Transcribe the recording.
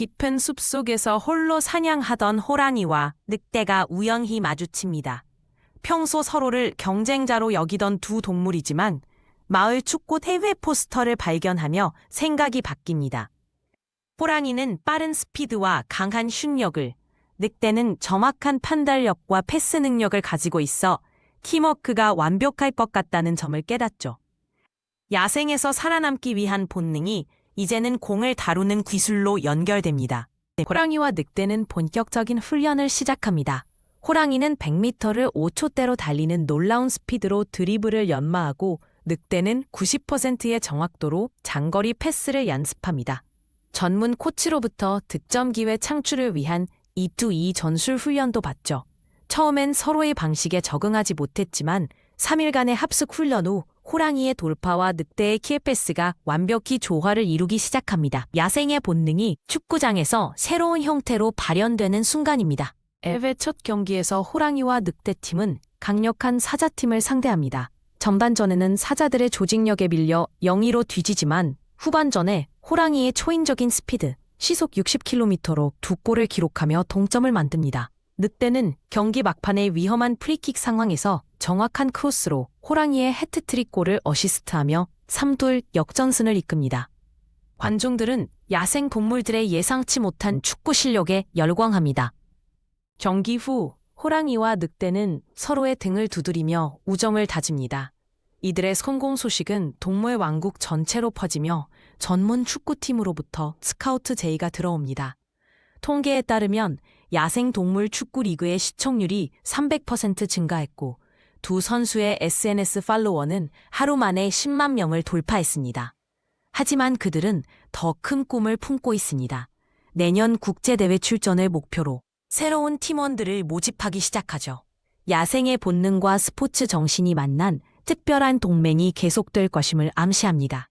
깊은 숲속에서 홀로 사냥하던 호랑이와 늑대가 우연히 마주칩니다. 평소 서로를 경쟁자로 여기던 두 동물이지만 마을 축구 해외 포스터를 발견하며 생각이 바뀝니다. 호랑이는 빠른 스피드와 강한 슛력을, 늑대는 정확한 판단력과 패스 능력을 가지고 있어 팀워크가 완벽할 것 같다는 점을 깨닫죠. 야생에서 살아남기 위한 본능이 이제는 공을 다루는 기술로 연결됩니다. 호랑이와 늑대는 본격적인 훈련을 시작합니다. 호랑이는 100m를 5초대로 달리는 놀라운 스피드로 드리블을 연마하고 늑대는 90%의 정확도로 장거리 패스를 연습합니다. 전문 코치로부터 득점 기회 창출을 위한 2투2 전술 훈련도 받죠. 처음엔 서로의 방식에 적응하지 못했지만 3일간의 합숙 훈련 후 호랑이의 돌파와 늑대의 키에패스가 완벽히 조화를 이루기 시작합니다. 야생의 본능이 축구장에서 새로운 형태로 발현되는 순간입니다. 에베 첫 경기에서 호랑이와 늑대팀은 강력한 사자팀을 상대합니다. 전반전에는 사자들의 조직력에 밀려 0-2로 뒤지지만 후반전에 호랑이의 초인적인 스피드, 시속 60km로 두 골을 기록하며 동점을 만듭니다. 늑대는 경기 막판의 위험한 프리킥 상황에서 정확한 크로스로 호랑이의 해트트릭 골을 어시스트하며 3둘 역전승을 이끕니다. 관중들은 야생 동물들의 예상치 못한 축구 실력에 열광합니다. 경기 후 호랑이와 늑대는 서로의 등을 두드리며 우정을 다집니다. 이들의 성공 소식은 동물 왕국 전체로 퍼지며 전문 축구팀으로부터 스카우트 제의가 들어옵니다. 통계에 따르면 야생 동물 축구 리그의 시청률이 300% 증가했고 두 선수의 SNS 팔로워는 하루 만에 10만 명을 돌파했습니다. 하지만 그들은 더 큰 꿈을 품고 있습니다. 내년 국제대회 출전을 목표로 새로운 팀원들을 모집하기 시작하죠. 야생의 본능과 스포츠 정신이 만난 특별한 동맹이 계속될 것임을 암시합니다.